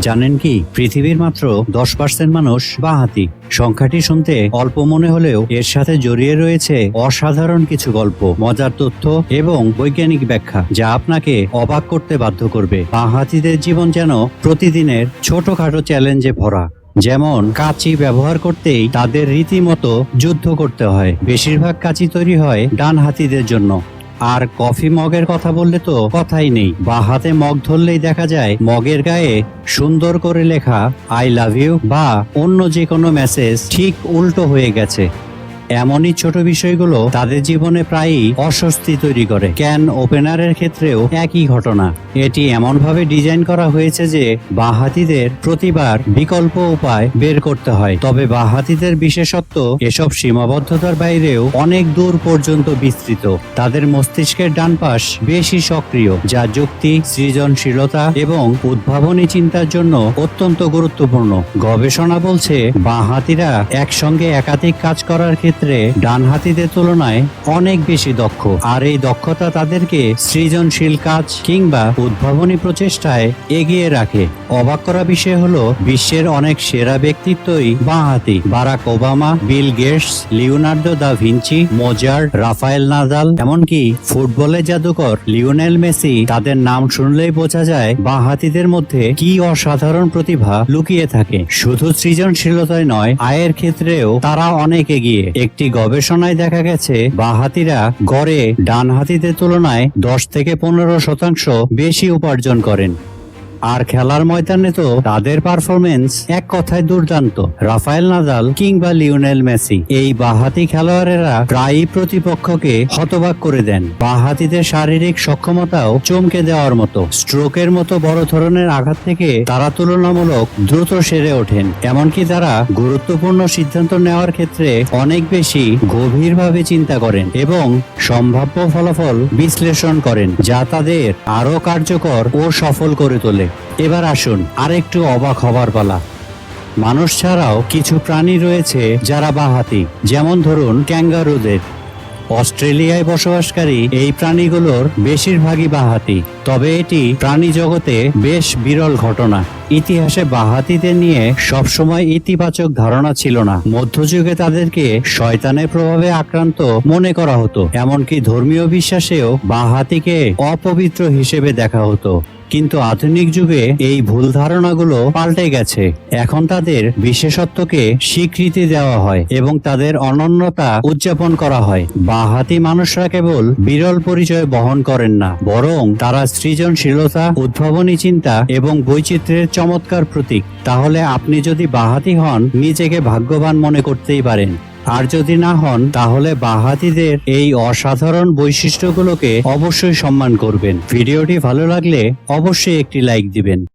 জানেন কি? পৃথিবীর মাত্র দশ পার্সেন্ট মানুষ বাঁহাতি। সংখ্যাটি শুনতে অল্প মনে হলেও এর সাথে জড়িয়ে রয়েছে অসাধারণ কিছু গল্প, মজার তথ্য এবং বৈজ্ঞানিক ব্যাখ্যা, যা আপনাকে অবাক করতে বাধ্য করবে। বাঁহাতিদের জীবন যেন প্রতিদিনের ছোটখাটো চ্যালেঞ্জে ভরা। যেমন, কাঁচি ব্যবহার করতেই তাদের রীতিমতো যুদ্ধ করতে হয়। বেশিরভাগ কাঁচি তৈরি হয় ডান হাতিদের জন্য। আর কফি মগের কথা বললে তো কথাই নেই। বা হাতে মগ ধরলেই দেখা যায়, মগের গায়ে সুন্দর করে লেখা, আই লাভ ইউ বা অন্য যে কোনো মেসেজ ঠিক উল্টো হয়ে গেছে। এমনই ছোট বিষয়গুলো তাদের জীবনে প্রায়ই অস্বস্তি তৈরি করে। ক্যান ওপেনারের ক্ষেত্রেও একই ঘটনা। এটি এমনভাবে ডিজাইন করা হয়েছে যে বাহাতিদের প্রতিবার বিকল্প উপায় বের করতে হয়। তবে বাহাতিদের বিশেষত্ব, এসব সীমাবদ্ধতার বাইরেও অনেক দূর পর্যন্ত বিস্তৃত। তাদের মস্তিষ্কের ডান পাশ বেশি সক্রিয়, যা যুক্তি, সৃজনশীলতা এবং উদ্ভাবনী চিন্তার জন্য অত্যন্ত গুরুত্বপূর্ণ। গবেষণা বলছে, বাঁহাতিরা একসঙ্গে একাধিক কাজ করার ক্ষেত্রে ডান হাতিদের তুলনায় অনেক বেশি দক্ষ। আর এই দক্ষতা তাদেরকে সৃজনশীল কাজ কিংবা উদ্ভাবনী প্রচেষ্টায় এগিয়ে রাখে। অবাক করা বিষয় হলো, বিশ্বের অনেক সেরা ব্যক্তিত্বই বাঁহাতি। Barack Obama, Bill Gates, Leonardo da Vinci, Mozart, Rafael Nadal, এমনকি ফুটবলের জাদুকর লিওনেল মেসি তাদের নাম শুনলেই বোঝা যায় বাঁহাতিদের মধ্যে কি অসাধারণ প্রতিভা লুকিয়ে থাকে। শুধু সৃজনশীলতায় নয়, আয়ের ক্ষেত্রেও তারা অনেক এগিয়ে। একটি গবেষণায় দেখা গেছে, বাঁহাতিরা গড়ে ডান হাতিদের তুলনায় দশ থেকে পনেরো শতাংশ বেশি উপার্জন করেন। আর খেলার ময়দানে তো তাদের পারফরমেন্স এক কথায় দুর্দান্ত। রাফায়েল নাদাল কিংবা লিওনেল মেসি, এই বাহাতি খেলোয়াড়েরা প্রায়ই প্রতিপক্ষকে হতবাক করে দেন। বাহাতিদের শারীরিক সক্ষমতাও চমকে দেওয়ার মতো। স্ট্রোকের মতো বড় ধরনের আঘাত থেকে তারা তুলনামূলক দ্রুত সেরে ওঠেন। এমনকি তারা গুরুত্বপূর্ণ সিদ্ধান্ত নেওয়ার ক্ষেত্রে অনেক বেশি গভীরভাবে চিন্তা করেন এবং সম্ভাব্য ফলাফল বিশ্লেষণ করেন, যা তাদের আরও কার্যকর ও সফল করে তোলে। এবার আসুন, আরেকটু অবাক হবার পালা। মানুষ ছাড়াও কিছু প্রাণী রয়েছে যারা বাহাতি, যেমন ধরুন ক্যাঙ্গারুদের। অস্ট্রেলিয়ায় বসবাসকারী এই প্রাণীগুলোর বেশিরভাগই বাহাতি, তবে এটি প্রাণী জগতে বেশ বিরল ঘটনা। ইতিহাসে বাহাতিদের নিয়ে সবসময় ইতিবাচক ধারণা ছিল না। মধ্যযুগে তাদেরকে শয়তানের প্রভাবে আক্রান্ত মনে করা হতো, এমনকি ধর্মীয় বিশ্বাসেও বাহাতিকে অপবিত্র হিসেবে দেখা হতো। কিন্তু আধুনিক যুগে এই ভুল ধারণাগুলো পাল্টে গেছে। এখন তাদের বিশেষত্বকে স্বীকৃতি দেওয়া হয় এবং তাদের অনন্যতা উদযাপন করা হয়। বাহাতি মানুষরা কেবল বিরল পরিচয় বহন করেন না, বরং তারা সৃজনশীলতা, উদ্ভাবনী চিন্তা এবং বৈচিত্র্যের চমৎকার প্রতীক। তাহলে আপনি যদি বাহাতি হন, নিজেকে ভাগ্যবান মনে করতেই পারেন। আর যদি না হন, তাহলে বাহাতিদের এই অসাধারণ বৈশিষ্ট্যগুলোকে অবশ্যই সম্মান করবেন। ভিডিওটি ভালো লাগলে অবশ্যই একটি লাইক দিবেন।